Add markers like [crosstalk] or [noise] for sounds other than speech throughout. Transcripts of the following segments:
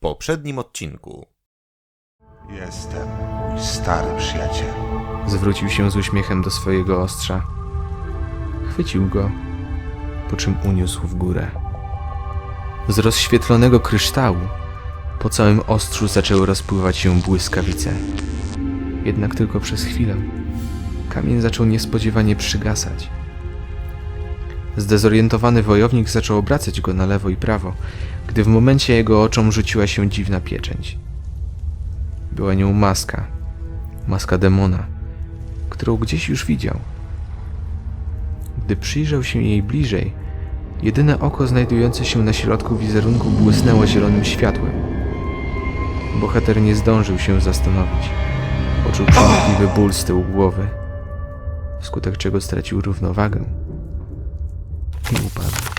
poprzednim odcinku. Jestem, mój stary przyjaciel. Zwrócił się z uśmiechem do swojego ostrza. Chwycił go, po czym uniósł w górę. Z rozświetlonego kryształu po całym ostrzu zaczęły rozpływać się błyskawice. Jednak tylko przez chwilę. Kamień zaczął niespodziewanie przygasać. Zdezorientowany wojownik zaczął obracać go na lewo i prawo, gdy w momencie jego oczom rzuciła się dziwna pieczęć. Była nią maska, maska demona, którą gdzieś już widział. Gdy przyjrzał się jej bliżej, jedyne oko znajdujące się na środku wizerunku błysnęło zielonym światłem. Bohater nie zdążył się zastanowić. Poczuł przenikliwy ból z tyłu głowy, wskutek czego stracił równowagę i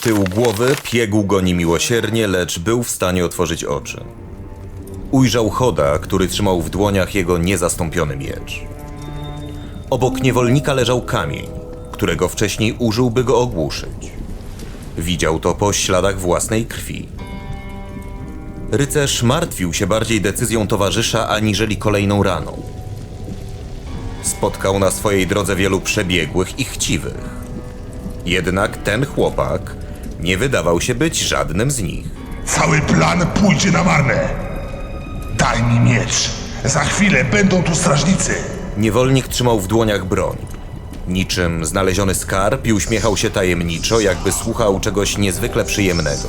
Tył głowy piegł go niemiłosiernie, lecz był w stanie otworzyć oczy. Ujrzał Choda, który trzymał w dłoniach jego niezastąpiony miecz. Obok niewolnika leżał kamień, którego wcześniej użył, by go ogłuszyć. Widział to po śladach własnej krwi. Rycerz martwił się bardziej decyzją towarzysza aniżeli kolejną raną. Spotkał na swojej drodze wielu przebiegłych i chciwych. Jednak ten chłopak nie wydawał się być żadnym z nich. Cały plan pójdzie na marne. Daj mi miecz. Za chwilę będą tu strażnicy. Niewolnik trzymał w dłoniach broń. Niczym znaleziony skarb i uśmiechał się tajemniczo, jakby słuchał czegoś niezwykle przyjemnego.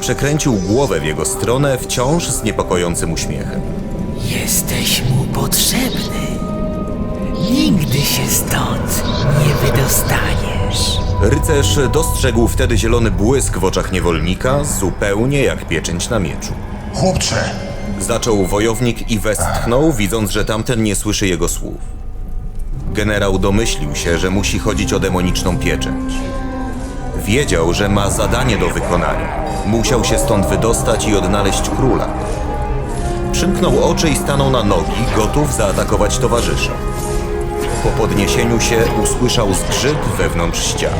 Przekręcił głowę w jego stronę wciąż z niepokojącym uśmiechem. Jesteś mu potrzebny. Nigdy się stąd nie wydostaniesz. Rycerz dostrzegł wtedy zielony błysk w oczach niewolnika, zupełnie jak pieczęć na mieczu. Chłopcze, Zaczął wojownik i westchnął, widząc, że tamten nie słyszy jego słów. Generał domyślił się, że musi chodzić o demoniczną pieczęć. Wiedział, że ma zadanie do wykonania. Musiał się stąd wydostać i odnaleźć króla. Przymknął oczy i stanął na nogi, gotów zaatakować towarzysza. Po podniesieniu się usłyszał zgrzyt wewnątrz ścian.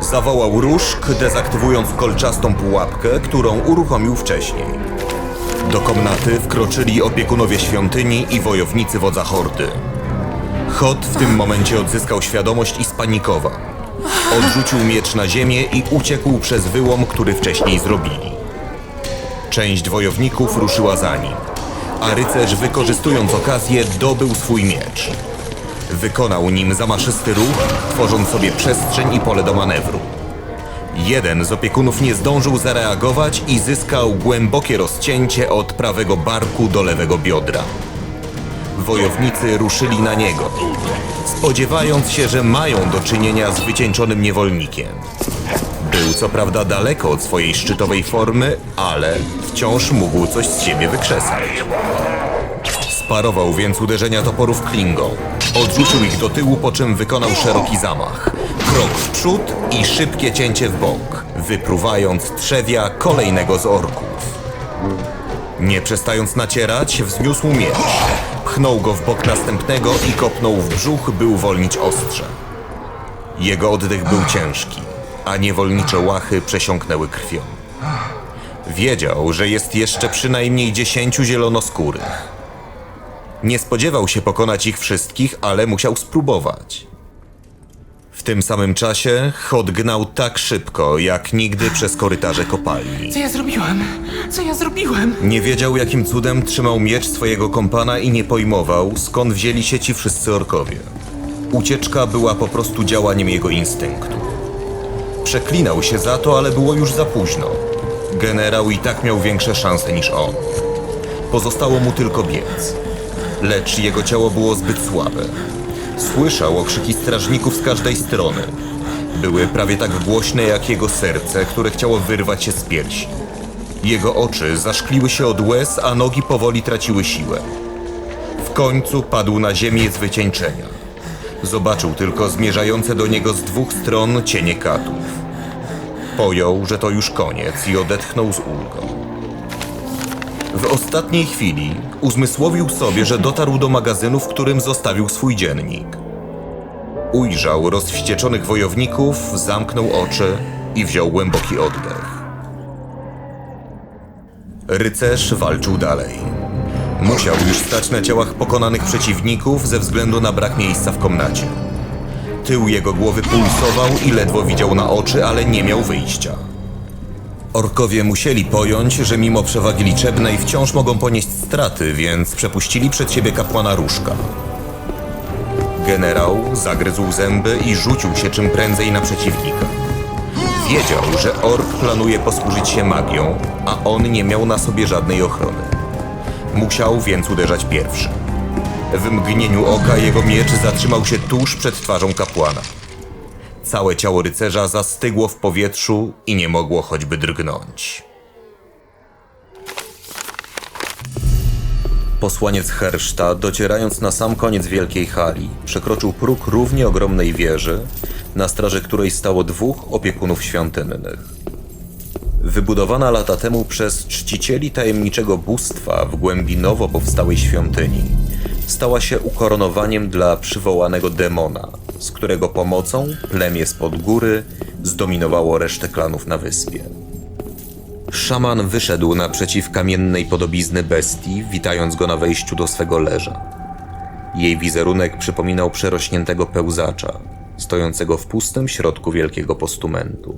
Zawołał różk, dezaktywując kolczastą pułapkę, którą uruchomił wcześniej. Do komnaty wkroczyli opiekunowie świątyni i wojownicy wodza hordy. Chod w tym momencie odzyskał świadomość i spanikował. Odrzucił miecz na ziemię i uciekł przez wyłom, który wcześniej zrobili. Część wojowników ruszyła za nim, a rycerz, wykorzystując okazję, dobył swój miecz. Wykonał nim zamaszysty ruch, tworząc sobie przestrzeń i pole do manewru. Jeden z opiekunów nie zdążył zareagować i zyskał głębokie rozcięcie od prawego barku do lewego biodra. Wojownicy ruszyli na niego, spodziewając się, że mają do czynienia z wycieńczonym niewolnikiem. Był co prawda daleko od swojej szczytowej formy, ale wciąż mógł coś z siebie wykrzesać. Sparował więc uderzenia toporów klingą. Odrzucił ich do tyłu, po czym wykonał szeroki zamach. Krok w przód i szybkie cięcie w bok, wypruwając trzewia kolejnego z orków. Nie przestając nacierać, wzniósł miecz. Pchnął go w bok następnego i kopnął w brzuch, by uwolnić ostrze. Jego oddech był ciężki, a niewolnicze łachy przesiąknęły krwią. Wiedział, że jest jeszcze przynajmniej dziesięciu zielonoskórych. Nie spodziewał się pokonać ich wszystkich, ale musiał spróbować. W tym samym czasie Hod gnał tak szybko, jak nigdy przez korytarze kopalni. Co ja zrobiłem? Co ja zrobiłem? Nie wiedział, jakim cudem trzymał miecz swojego kompana i nie pojmował, skąd wzięli się ci wszyscy orkowie. Ucieczka była po prostu działaniem jego instynktu. Przeklinał się za to, ale było już za późno. Generał i tak miał większe szanse niż on. Pozostało mu tylko biec. Lecz jego ciało było zbyt słabe. Słyszał okrzyki strażników z każdej strony. Były prawie tak głośne jak jego serce, które chciało wyrwać się z piersi. Jego oczy zaszkliły się od łez, a nogi powoli traciły siłę. W końcu padł na ziemię z wycieńczenia. Zobaczył tylko zmierzające do niego z dwóch stron cienie katów. Pojął, że to już koniec i odetchnął z ulgą. W ostatniej chwili uzmysłowił sobie, że dotarł do magazynu, w którym zostawił swój dziennik. Ujrzał rozwścieczonych wojowników, zamknął oczy i wziął głęboki oddech. Rycerz walczył dalej. Musiał już stać na ciałach pokonanych przeciwników ze względu na brak miejsca w komnacie. Tył jego głowy pulsował i ledwo widział na oczy, ale nie miał wyjścia. Orkowie musieli pojąć, że mimo przewagi liczebnej wciąż mogą ponieść straty, więc przepuścili przed siebie kapłana Różka. Generał zagryzł zęby i rzucił się czym prędzej na przeciwnika. Wiedział, że ork planuje posłużyć się magią, a on nie miał na sobie żadnej ochrony. Musiał więc uderzać pierwszy. W mgnieniu oka jego miecz zatrzymał się tuż przed twarzą kapłana. Całe ciało rycerza zastygło w powietrzu i nie mogło choćby drgnąć. Posłaniec Herszta, docierając na sam koniec wielkiej hali, przekroczył próg równie ogromnej wieży, na straży której stało dwóch opiekunów świątynnych. Wybudowana lata temu przez czcicieli tajemniczego bóstwa w głębi nowo powstałej świątyni, stała się ukoronowaniem dla przywołanego demona, z którego pomocą plemię spod góry zdominowało resztę klanów na wyspie. Szaman wyszedł naprzeciw kamiennej podobizny bestii, witając go na wejściu do swego leża. Jej wizerunek przypominał przerośniętego pełzacza, stojącego w pustym środku wielkiego postumentu.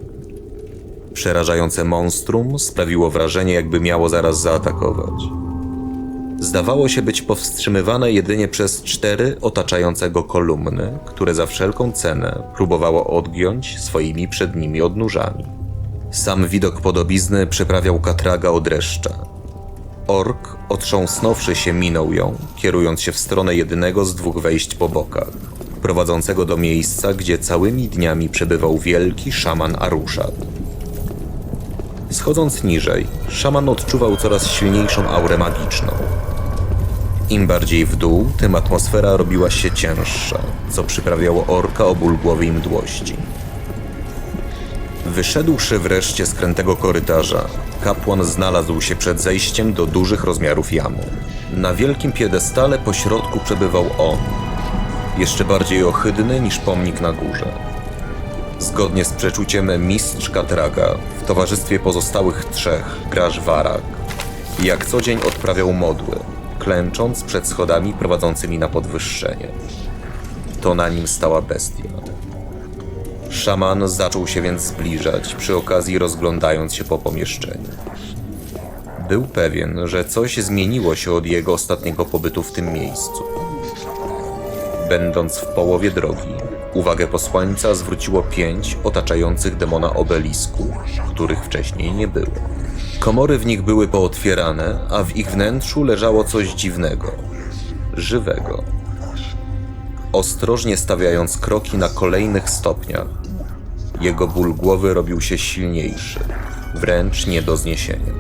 Przerażające monstrum sprawiło wrażenie, jakby miało zaraz zaatakować. Zdawało się być powstrzymywane jedynie przez cztery otaczające go kolumny, które za wszelką cenę próbowało odgiąć swoimi przednimi odnóżami. Sam widok podobizny przyprawiał katraga od dreszcza. Ork, otrząsnąwszy się, minął ją, kierując się w stronę jedynego z dwóch wejść po bokach, prowadzącego do miejsca, gdzie całymi dniami przebywał wielki szaman Aruszat. Schodząc niżej, szaman odczuwał coraz silniejszą aurę magiczną. Im bardziej w dół, tym atmosfera robiła się cięższa, co przyprawiało orka o ból głowy i mdłości. Wyszedłszy wreszcie z krętego korytarza, kapłan znalazł się przed zejściem do dużych rozmiarów jamu. Na wielkim piedestale pośrodku przebywał on, jeszcze bardziej ohydny niż pomnik na górze. Zgodnie z przeczuciem mistrz Katraga w towarzystwie pozostałych trzech, Graż Warak, jak co dzień odprawiał modły, klęcząc przed schodami prowadzącymi na podwyższenie. To na nim stała bestia. Szaman zaczął się więc zbliżać, przy okazji rozglądając się po pomieszczeniu. Był pewien, że coś zmieniło się od jego ostatniego pobytu w tym miejscu. Będąc w połowie drogi, uwagę posłańca zwróciło pięć otaczających demona obelisków, których wcześniej nie było. Komory w nich były pootwierane, a w ich wnętrzu leżało coś dziwnego, żywego. Ostrożnie stawiając kroki na kolejnych stopniach, jego ból głowy robił się silniejszy, wręcz nie do zniesienia.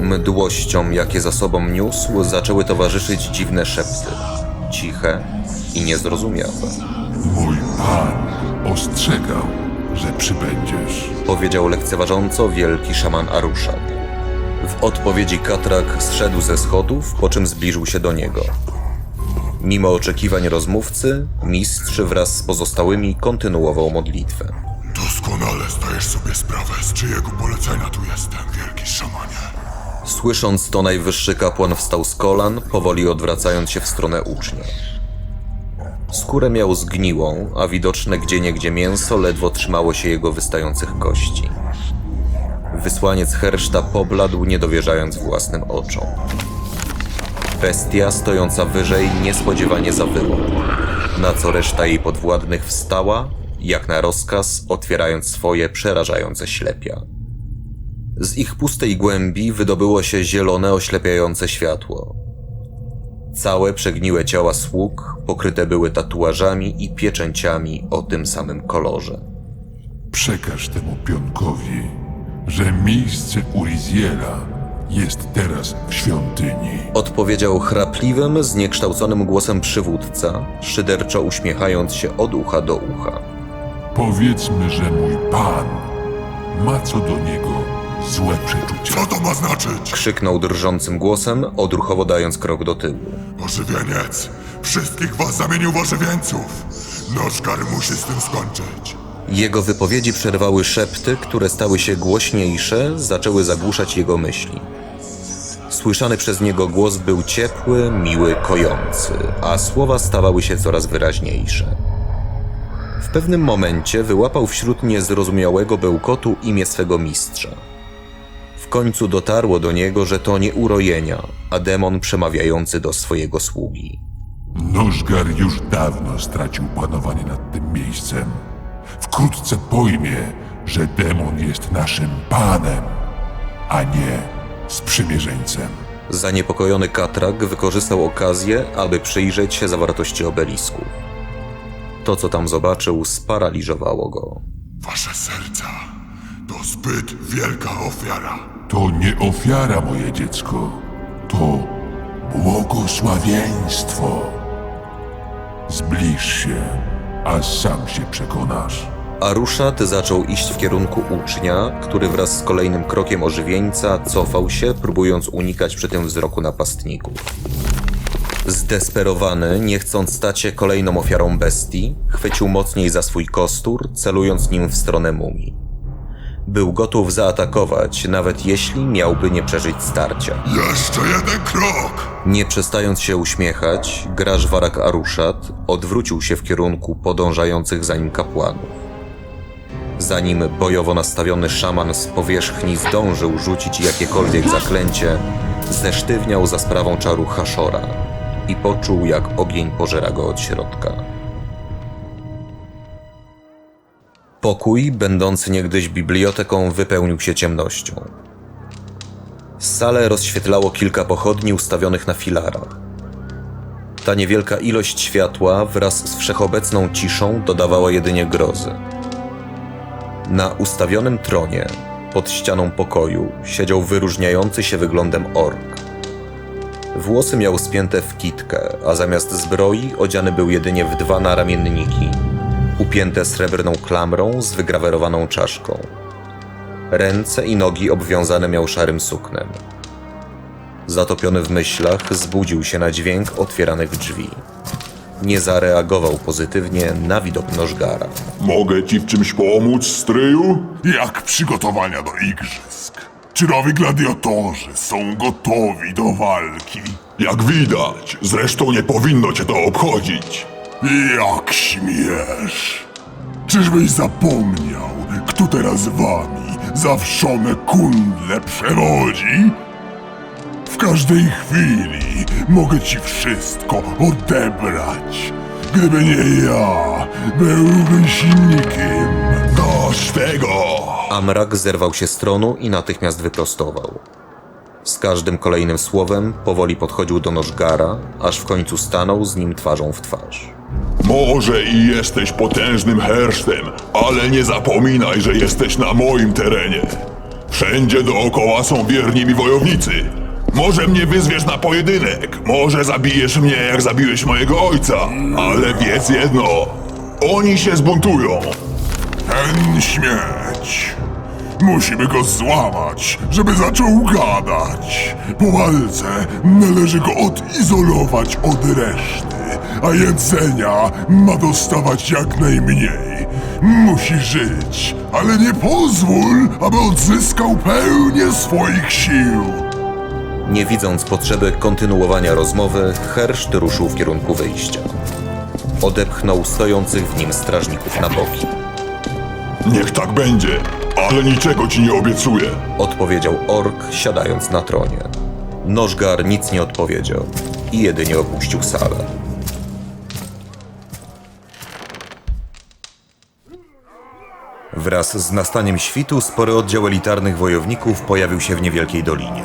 Mdłościom, jakie za sobą niósł, zaczęły towarzyszyć dziwne szepty, ciche i niezrozumiałe. Mój pan ostrzegał, że przybędziesz. powiedział lekceważąco wielki szaman Aruszat. W odpowiedzi Katrak zszedł ze schodów, po czym zbliżył się do niego. Mimo oczekiwań rozmówcy, mistrz wraz z pozostałymi kontynuował modlitwę. Doskonale zdajesz sobie sprawę, z czyjego polecenia tu jestem, wielki szamanie. Słysząc to, najwyższy kapłan wstał z kolan, powoli odwracając się w stronę ucznia. Skórę miał zgniłą, a widoczne gdzieniegdzie mięso ledwo trzymało się jego wystających kości. Wysłaniec Herszta pobladł, nie dowierzając własnym oczom. Bestia stojąca wyżej niespodziewanie zawyła, na co reszta jej podwładnych wstała jak na rozkaz, otwierając swoje przerażające ślepia. Z ich pustej głębi wydobyło się zielone, oślepiające światło. Całe przegniłe ciała sług pokryte były tatuażami i pieczęciami o tym samym kolorze. Przekaż temu pionkowi, że miejsce Uriziela jest teraz w świątyni. Odpowiedział chrapliwym, zniekształconym głosem przywódca, szyderczo uśmiechając się od ucha do ucha. Powiedzmy, że mój pan ma co do niego złe przeczucia. Co to ma znaczyć? Krzyknął drżącym głosem, odruchowo dając krok do tyłu. Ożywieniec! Wszystkich was zamienił w ożywieńców! Nożkar musi z tym skończyć. Jego wypowiedzi przerwały szepty, które stały się głośniejsze, zaczęły zagłuszać jego myśli. Słyszany przez niego głos był ciepły, miły, kojący, a słowa stawały się coraz wyraźniejsze. W pewnym momencie wyłapał wśród niezrozumiałego bełkotu imię swego mistrza. W końcu dotarło do niego, że to nie urojenia, a demon przemawiający do swojego sługi. Nożgar już dawno stracił panowanie nad tym miejscem. Wkrótce pojmie, że demon jest naszym panem, a nie sprzymierzeńcem. Zaniepokojony Katrak wykorzystał okazję, aby przyjrzeć się zawartości obelisku. To, co tam zobaczył, sparaliżowało go. Wasze serca to zbyt wielka ofiara. To nie ofiara, moje dziecko. To błogosławieństwo. Zbliż się, a sam się przekonasz. Aruszat zaczął iść w kierunku ucznia, który wraz z kolejnym krokiem ożywieńca cofał się, próbując unikać przy tym wzroku napastników. Zdesperowany, nie chcąc stać się kolejną ofiarą bestii, chwycił mocniej za swój kostur, celując nim w stronę mumii. Był gotów zaatakować, nawet jeśli miałby nie przeżyć starcia. Jeszcze jeden krok! Nie przestając się uśmiechać, graż Warak Aruszat odwrócił się w kierunku podążających za nim kapłanów. Zanim bojowo nastawiony szaman z powierzchni zdążył rzucić jakiekolwiek zaklęcie, zesztywniał za sprawą czaru Haszora i poczuł, jak ogień pożera go od środka. Pokój, będący niegdyś biblioteką, wypełnił się ciemnością. Salę rozświetlało kilka pochodni ustawionych na filarach. Ta niewielka ilość światła wraz z wszechobecną ciszą dodawała jedynie grozy. Na ustawionym tronie, pod ścianą pokoju, siedział wyróżniający się wyglądem ork. Włosy miał spięte w kitkę, a zamiast zbroi odziany był jedynie w dwa naramienniki, upięte srebrną klamrą z wygrawerowaną czaszką. Ręce i nogi obwiązane miał szarym suknem. Zatopiony w myślach, zbudził się na dźwięk otwieranych drzwi. Nie zareagował pozytywnie na widok Nożgara. Mogę ci w czymś pomóc, stryju? Jak przygotowania do igrzysk? Czy nowi gladiatorzy są gotowi do walki? Jak widać, zresztą nie powinno cię to obchodzić. Jak śmiesz? Czyżbyś zapomniał, kto teraz wami zawszone kundle przewodzi? W każdej chwili mogę ci wszystko odebrać. Gdyby nie ja, byłbyś nikim. Dość tego! Amrak zerwał się z tronu i natychmiast wyprostował. Z każdym kolejnym słowem powoli podchodził do Nożgara, aż w końcu stanął z nim twarzą w twarz. Może i jesteś potężnym hersztem, ale nie zapominaj, że jesteś na moim terenie. Wszędzie dookoła są wierni mi wojownicy. Może mnie wyzwiesz na pojedynek, może zabijesz mnie jak zabiłeś mojego ojca, ale wiedz jedno, oni się zbuntują. Ten śmieć. Musimy go złamać, żeby zaczął gadać. Po walce należy go odizolować od reszty, a jedzenia ma dostawać jak najmniej. Musi żyć, ale nie pozwól, aby odzyskał pełnię swoich sił. Nie widząc potrzeby kontynuowania rozmowy, Herszt ruszył w kierunku wyjścia. Odepchnął stojących w nim strażników na boki. Niech tak będzie, ale niczego ci nie obiecuję. Odpowiedział ork, siadając na tronie. Nożgar nic nie odpowiedział i jedynie opuścił salę. Wraz z nastaniem świtu spory oddział elitarnych wojowników pojawił się w niewielkiej dolinie.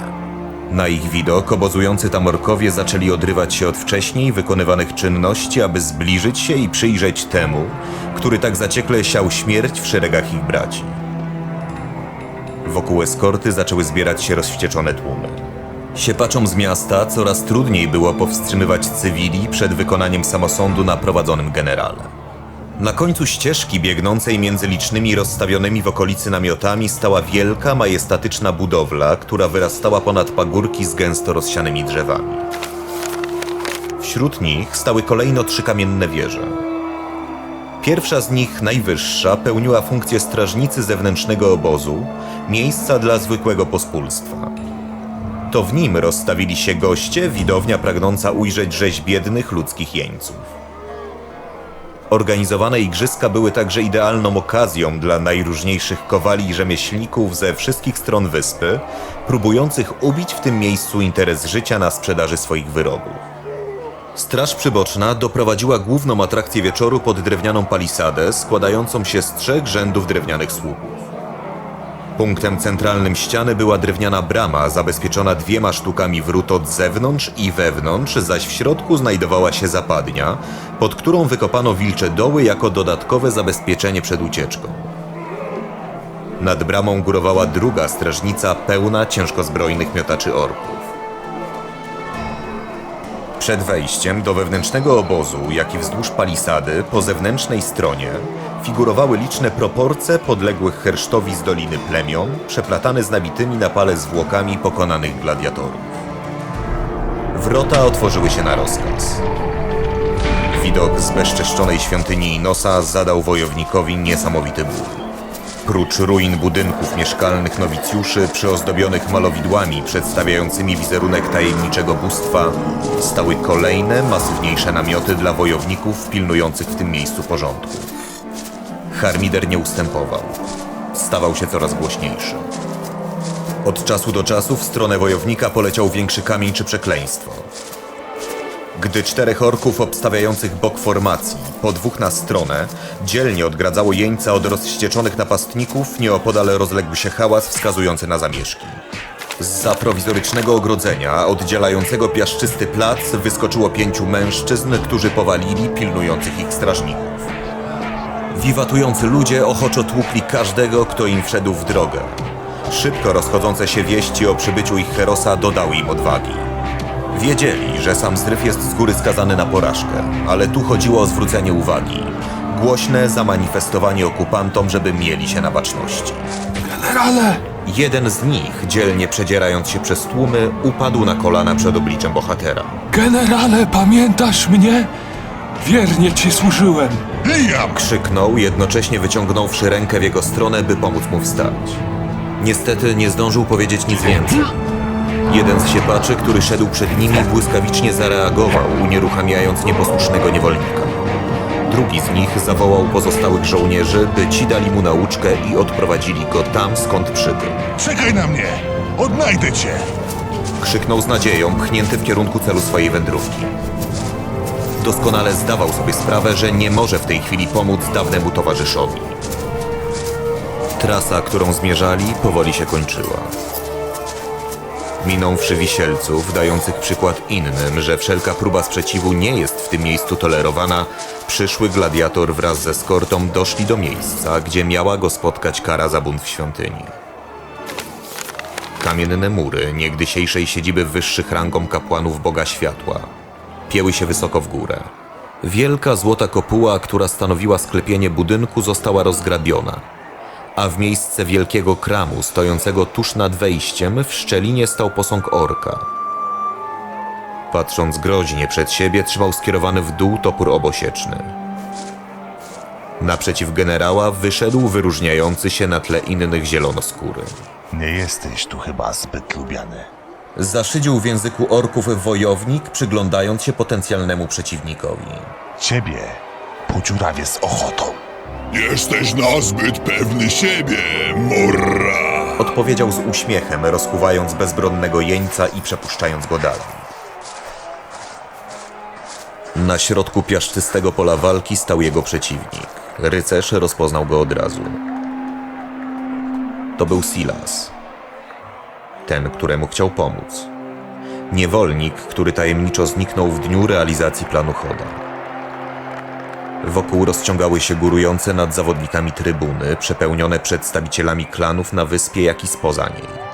Na ich widok obozujący tam orkowie zaczęli odrywać się od wcześniej wykonywanych czynności, aby zbliżyć się i przyjrzeć temu, który tak zaciekle siał śmierć w szeregach ich braci. Wokół eskorty zaczęły zbierać się rozwścieczone tłumy. Siepaczom z miasta coraz trudniej było powstrzymywać cywili przed wykonaniem samosądu na prowadzonym generale. Na końcu ścieżki biegnącej między licznymi rozstawionymi w okolicy namiotami stała wielka, majestatyczna budowla, która wyrastała ponad pagórki z gęsto rozsianymi drzewami. Wśród nich stały kolejno trzy kamienne wieże. Pierwsza z nich, najwyższa, pełniła funkcję strażnicy zewnętrznego obozu, miejsca dla zwykłego pospólstwa. To w nim rozstawili się goście, widownia pragnąca ujrzeć rzeź biednych ludzkich jeńców. Organizowane igrzyska były także idealną okazją dla najróżniejszych kowali i rzemieślników ze wszystkich stron wyspy, próbujących ubić w tym miejscu interes życia na sprzedaży swoich wyrobów. Straż przyboczna doprowadziła główną atrakcję wieczoru pod drewnianą palisadę składającą się z trzech rzędów drewnianych słupów. Punktem centralnym ściany była drewniana brama zabezpieczona dwiema sztukami wrót od zewnątrz i wewnątrz, zaś w środku znajdowała się zapadnia, pod którą wykopano wilcze doły jako dodatkowe zabezpieczenie przed ucieczką. Nad bramą górowała druga strażnica pełna ciężkozbrojnych miotaczy orków. Przed wejściem do wewnętrznego obozu, jak i wzdłuż palisady, po zewnętrznej stronie, figurowały liczne proporcje podległych hersztowi z Doliny Plemion, przeplatane z nabitymi na pale zwłokami pokonanych gladiatorów. Wrota otworzyły się na rozkaz. Widok zbezczeszczonej świątyni Inosa zadał wojownikowi niesamowity ból. Prócz ruin budynków mieszkalnych nowicjuszy przyozdobionych malowidłami przedstawiającymi wizerunek tajemniczego bóstwa, stały kolejne, masywniejsze namioty dla wojowników pilnujących w tym miejscu porządku. Harmider nie ustępował. Stawał się coraz głośniejszy. Od czasu do czasu w stronę wojownika poleciał większy kamień czy przekleństwo. Gdy czterech orków obstawiających bok formacji, po dwóch na stronę, dzielnie odgradzało jeńca od rozścieczonych napastników, nieopodal rozległ się hałas wskazujący na zamieszki. Z prowizorycznego ogrodzenia, oddzielającego piaszczysty plac, wyskoczyło pięciu mężczyzn, którzy powalili pilnujących ich strażników. Wiwatujący ludzie ochoczo tłukli każdego, kto im wszedł w drogę. Szybko rozchodzące się wieści o przybyciu ich herosa dodały im odwagi. Wiedzieli, że sam zryw jest z góry skazany na porażkę, ale tu chodziło o zwrócenie uwagi. Głośne zamanifestowanie okupantom, żeby mieli się na baczności. Generale! Jeden z nich, dzielnie przedzierając się przez tłumy, upadł na kolana przed obliczem bohatera. Generale, pamiętasz mnie? Wiernie ci służyłem. Liam! Krzyknął, jednocześnie wyciągnąwszy rękę w jego stronę, by pomóc mu wstać. Niestety nie zdążył powiedzieć nic więcej. Jeden z siepaczy, który szedł przed nimi, błyskawicznie zareagował, unieruchamiając nieposłusznego niewolnika. Drugi z nich zawołał pozostałych żołnierzy, by ci dali mu nauczkę i odprowadzili go tam, skąd przybył. Czekaj na mnie! Odnajdę cię! Krzyknął z nadzieją, pchnięty w kierunku celu swojej wędrówki. Doskonale zdawał sobie sprawę, że nie może w tej chwili pomóc dawnemu towarzyszowi. Trasa, którą zmierzali, powoli się kończyła. Minąwszy wisielców, dających przykład innym, że wszelka próba sprzeciwu nie jest w tym miejscu tolerowana, przyszły gladiator wraz ze skortą doszli do miejsca, gdzie miała go spotkać kara za bunt w świątyni. Kamienne mury, niegdysiejszej siedziby wyższych rangą kapłanów Boga Światła, pieły się wysoko w górę. Wielka złota kopuła, która stanowiła sklepienie budynku, została rozgrabiona, a w miejsce wielkiego kramu stojącego tuż nad wejściem w szczelinie stał posąg orka. Patrząc groźnie przed siebie, trzymał skierowany w dół topór obosieczny. Naprzeciw generała wyszedł wyróżniający się na tle innych zielonoskóry. Nie jesteś tu chyba zbyt lubiany. Zaszydził w języku orków wojownik, przyglądając się potencjalnemu przeciwnikowi. Ciebie podziurawię z ochotą. Jesteś nazbyt pewny siebie, Morra. Odpowiedział z uśmiechem, rozkuwając bezbronnego jeńca i przepuszczając go dalej. Na środku piaszczystego pola walki stał jego przeciwnik. Rycerz rozpoznał go od razu. to był Silas. Ten, któremu chciał pomóc. Niewolnik, który tajemniczo zniknął w dniu realizacji planu Choda. Wokół rozciągały się górujące nad zawodnikami trybuny, przepełnione przedstawicielami klanów na wyspie, jak i spoza niej.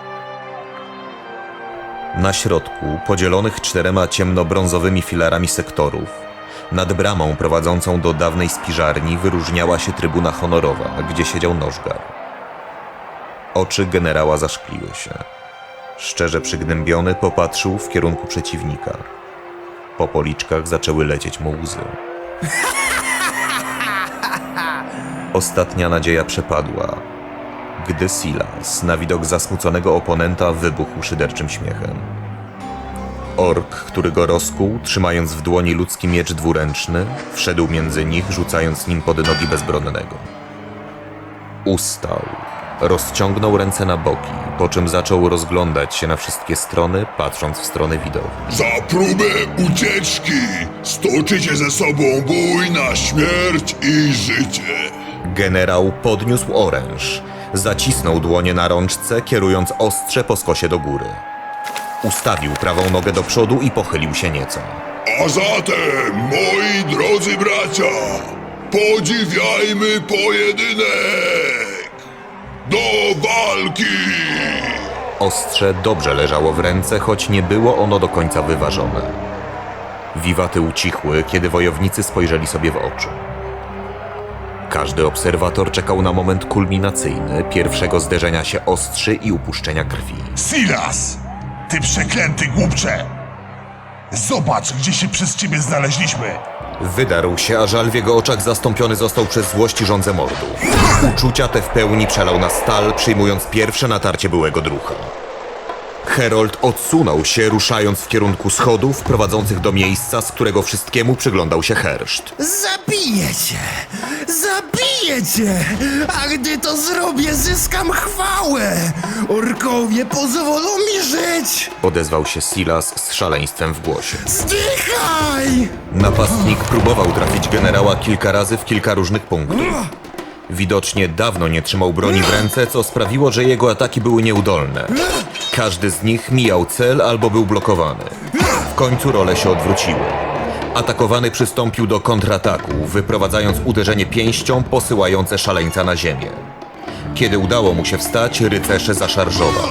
Na środku, podzielonych czterema ciemnobrązowymi filarami sektorów, nad bramą prowadzącą do dawnej spiżarni wyróżniała się trybuna honorowa, gdzie siedział Nożgar. Oczy generała zaszkliły się. Szczerze przygnębiony popatrzył w kierunku przeciwnika. Po policzkach zaczęły lecieć mu łzy. [laughs] Ostatnia nadzieja przepadła, gdy Silas na widok zasmuconego oponenta wybuchł szyderczym śmiechem. Ork, który go rozkuł, trzymając w dłoni ludzki miecz dwuręczny, wszedł między nich, rzucając nim pod nogi bezbronnego. Ustał, rozciągnął ręce na boki, po czym zaczął rozglądać się na wszystkie strony, patrząc w stronę widowni. Za próbę ucieczki stoczycie ze sobą bój na śmierć i życie. Generał podniósł oręż, zacisnął dłonie na rączce, kierując ostrze po skosie do góry. Ustawił prawą nogę do przodu i pochylił się nieco. A zatem, moi drodzy bracia, podziwiajmy pojedynek! Do walki! Ostrze dobrze leżało w ręce, choć nie było ono do końca wyważone. Wiwaty ucichły, kiedy wojownicy spojrzeli sobie w oczy. Każdy obserwator czekał na moment kulminacyjny pierwszego zderzenia się ostrzy i upuszczenia krwi. Silas! Ty przeklęty głupcze! Zobacz, gdzie się przez ciebie znaleźliśmy! Wydarł się, a żal w jego oczach zastąpiony został przez złość i żądzę mordu. Uczucia te w pełni przelał na stal, przyjmując pierwsze natarcie byłego drucha. Herold odsunął się, ruszając w kierunku schodów prowadzących do miejsca, z którego wszystkiemu przyglądał się herszt. Zabiję cię! Zabiję cię! A gdy to zrobię, zyskam chwałę! Orkowie pozwolą mi żyć! Odezwał się Silas z szaleństwem w głosie. Zdychaj! Napastnik próbował trafić generała kilka razy w kilka różnych punktów. Widocznie dawno nie trzymał broni w ręce, co sprawiło, że jego ataki były nieudolne. Każdy z nich mijał cel albo był blokowany. W końcu role się odwróciły. Atakowany przystąpił do kontrataku, wyprowadzając uderzenie pięścią posyłające szaleńca na ziemię. Kiedy udało mu się wstać, rycerz zaszarżował.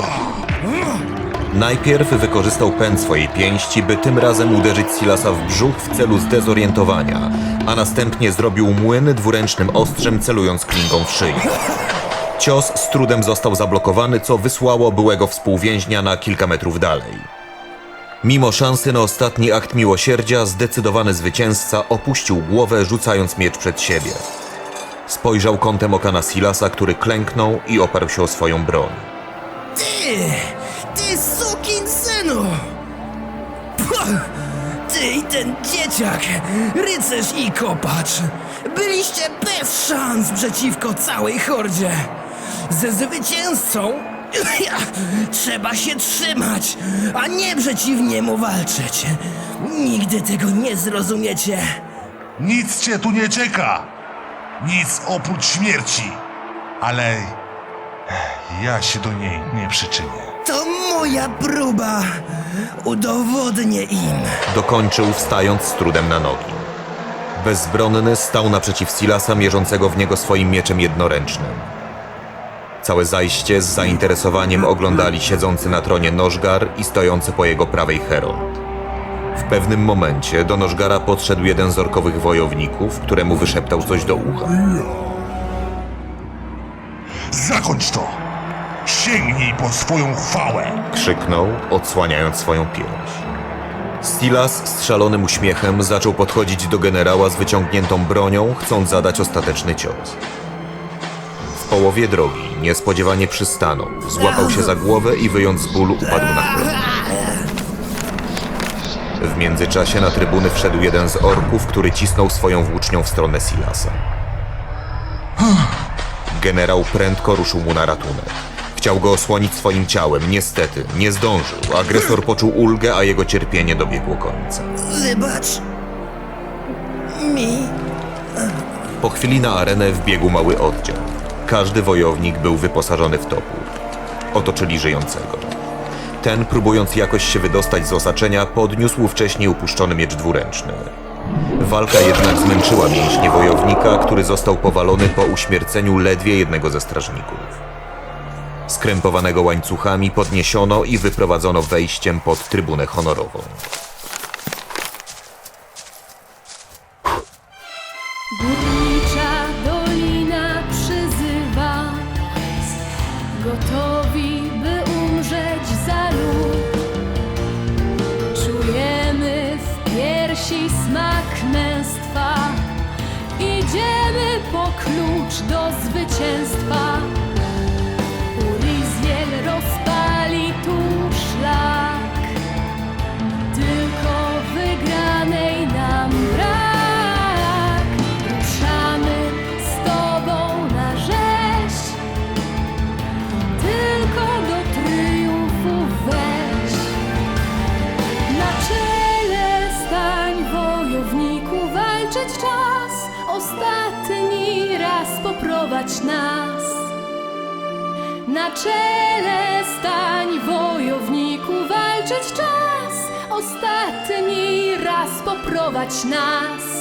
Najpierw wykorzystał pęd swojej pięści, by tym razem uderzyć Silasa w brzuch w celu zdezorientowania, a następnie zrobił młyn dwuręcznym ostrzem, celując klingą w szyję. Cios z trudem został zablokowany, co wysłało byłego współwięźnia na kilka metrów dalej. Mimo szansy na ostatni akt miłosierdzia, zdecydowany zwycięzca opuścił głowę, rzucając miecz przed siebie. Spojrzał kątem oka na Silasa, który klęknął i oparł się o swoją broń. Ty! Ty sukin synu! Ty i ten dzieciak, rycerz i kopacz, byliście bez szans przeciwko całej hordzie. Ze zwycięzcą trzeba się trzymać, a nie przeciwnie mu walczyć. Nigdy tego nie zrozumiecie. Nic cię tu nie czeka! Nic oprócz śmierci! Ale... eh, Ja się do niej nie przyczynię. To moja próba. Udowodnię im. Dokończył, wstając z trudem na nogi. Bezbronny stał naprzeciw Silasa, mierzącego w niego swoim mieczem jednoręcznym. Całe zajście z zainteresowaniem oglądali siedzący na tronie Nożgar i stojący po jego prawej Herold. W pewnym momencie do Nożgara podszedł jeden z orkowych wojowników, któremu wyszeptał coś do ucha. Zakończ to! Sięgnij po swoją chwałę! Krzyknął, odsłaniając swoją pięść. Stilas z szalonym uśmiechem zaczął podchodzić do generała z wyciągniętą bronią, chcąc zadać ostateczny cios. W połowie drogi niespodziewanie przystanął, złapał się za głowę i wyjąc z bólu upadł na kolana. W międzyczasie na trybuny wszedł jeden z orków, który cisnął swoją włócznią w stronę Silasa. Generał prędko ruszył mu na ratunek. Chciał go osłonić swoim ciałem. Niestety, nie zdążył. Agresor poczuł ulgę, a jego cierpienie dobiegło końca. Wybacz mi. Po chwili na arenę wbiegł mały oddział. Każdy wojownik był wyposażony w topór. otoczyli żyjącego. Ten, próbując jakoś się wydostać z osaczenia, podniósł wcześniej upuszczony miecz dwuręczny. Walka jednak zmęczyła mięśnie wojownika, który został powalony po uśmierceniu ledwie jednego ze strażników. Skrępowanego łańcuchami podniesiono i wyprowadzono wejściem pod trybunę honorową. Poprowadź nas. Na czele stań wojowniku, walczyć czas, ostatni raz poprowadź nas.